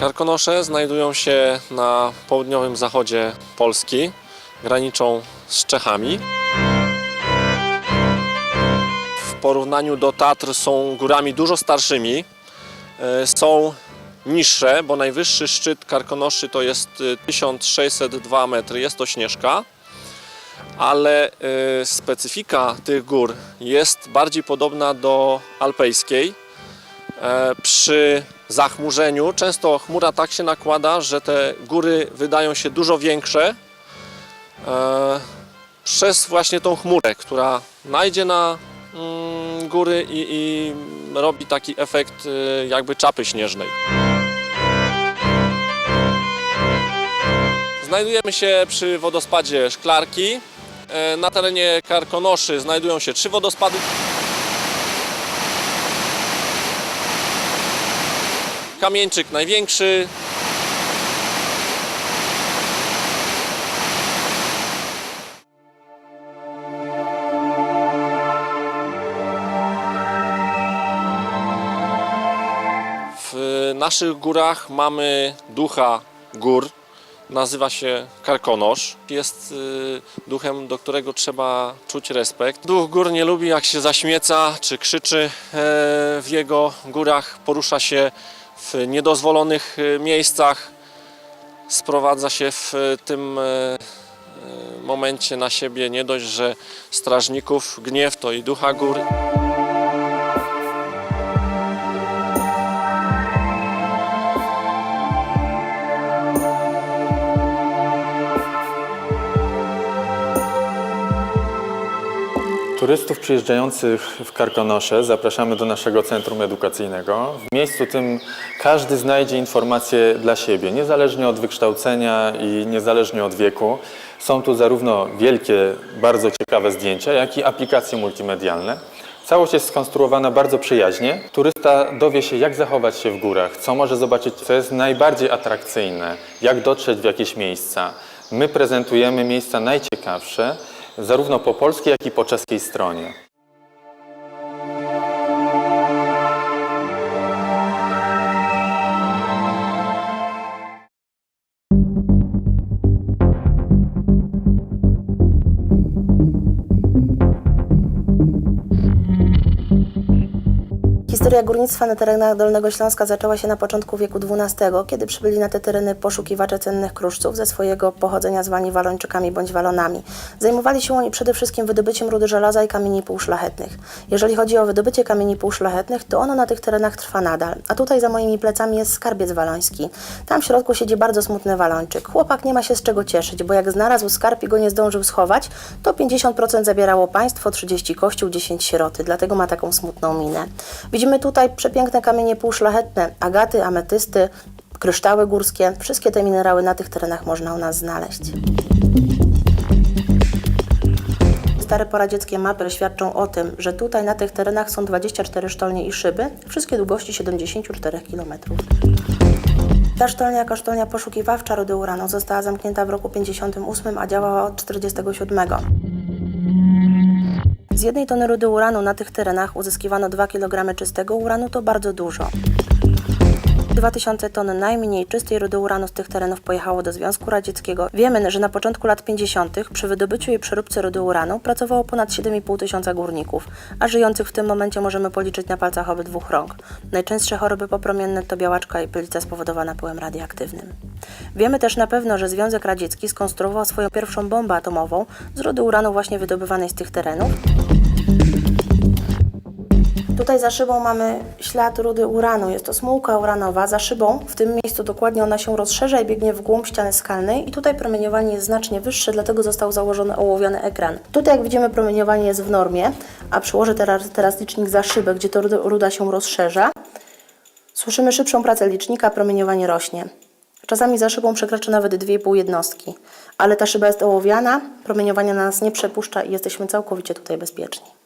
Karkonosze znajdują się na południowym zachodzie Polski, graniczą z Czechami. W porównaniu do Tatr są górami dużo starszymi. E, Są niższe, bo najwyższy szczyt Karkonoszy to jest e, 1602 metry, jest to Śnieżka. Ale e, specyfika tych gór jest bardziej podobna do alpejskiej. E, Przy zachmurzeniu często chmura tak się nakłada, że te góry wydają się dużo większe e, przez właśnie tą chmurę, która najdzie na mm, góry i, i robi taki efekt e, jakby czapy śnieżnej. Znajdujemy się przy wodospadzie Szklarki. Na terenie Karkonoszy znajdują się trzy wodospady. Kamieńczyk największy. W naszych górach mamy ducha gór. Nazywa się Karkonosz. Jest y, duchem, do którego trzeba czuć respekt. Duch gór nie lubi, jak się zaśmieca czy krzyczy e, w jego górach. Porusza się w niedozwolonych e, miejscach. Sprowadza się w e, tym e, momencie na siebie nie dość, że strażników gniew, to i ducha gór. Turystów przyjeżdżających w Karkonosze zapraszamy do naszego centrum edukacyjnego. W miejscu tym każdy znajdzie informacje dla siebie, niezależnie od wykształcenia i niezależnie od wieku. Są tu zarówno wielkie, bardzo ciekawe zdjęcia, jak i aplikacje multimedialne. Całość jest skonstruowana bardzo przyjaźnie. Turysta dowie się, jak zachować się w górach, co może zobaczyć, co jest najbardziej atrakcyjne, jak dotrzeć w jakieś miejsca. My prezentujemy miejsca najciekawsze, zarówno po polskiej, jak i po czeskiej stronie. Historia górnictwa na terenach Dolnego Śląska zaczęła się na początku wieku XII, kiedy przybyli na te tereny poszukiwacze cennych kruszców ze swojego pochodzenia zwani walończykami bądź walonami. Zajmowali się oni przede wszystkim wydobyciem rudy żelaza i kamieni półszlachetnych. Jeżeli chodzi o wydobycie kamieni półszlachetnych, to ono na tych terenach trwa nadal. A tutaj za moimi plecami jest skarbiec waloński. Tam w środku siedzi bardzo smutny walończyk. Chłopak nie ma się z czego cieszyć, bo jak znalazł skarb i go nie zdążył schować, to 50% zabierało państwo, 30 kościół, 10 sieroty. Dlatego ma taką smutną minę. Widzimy tutaj przepiękne kamienie półszlachetne, agaty, ametysty, kryształy górskie. Wszystkie te minerały na tych terenach można u nas znaleźć. Stare poradzieckie mapy świadczą o tym, że tutaj na tych terenach są 24 sztolnie i szyby, wszystkie długości 74 km. Ta sztolnia jako sztolnia poszukiwawcza rudy uranu została zamknięta w roku 58, a działała od 47. Z jednej tony rudy uranu na tych terenach uzyskiwano 2 kg czystego uranu, to bardzo dużo. 2000 ton najmniej czystej rudy uranu z tych terenów pojechało do Związku Radzieckiego. Wiemy, że na początku lat 50. przy wydobyciu i przeróbce rudy uranu pracowało ponad 7,5 tysiąca górników, a żyjących w tym momencie możemy policzyć na palcach obydwóch rąk. Najczęstsze choroby popromienne to białaczka i pylica spowodowana pyłem radioaktywnym. Wiemy też na pewno, że Związek Radziecki skonstruował swoją pierwszą bombę atomową z rudy uranu właśnie wydobywanej z tych terenów. Tutaj za szybą mamy ślad rudy uranu. Jest to smułka uranowa. Za szybą, w tym miejscu dokładnie ona się rozszerza i biegnie w głąb ściany skalnej. I tutaj promieniowanie jest znacznie wyższe, dlatego został założony ołowiany ekran. Tutaj, jak widzimy, promieniowanie jest w normie, a przyłożę teraz, teraz licznik za szybę, gdzie to ruda- się rozszerza. Słyszymy szybszą pracę licznika, promieniowanie rośnie. Czasami za szybą przekracza nawet 2,5 jednostki, ale ta szyba jest ołowiana, promieniowania na nas nie przepuszcza i jesteśmy całkowicie tutaj bezpieczni.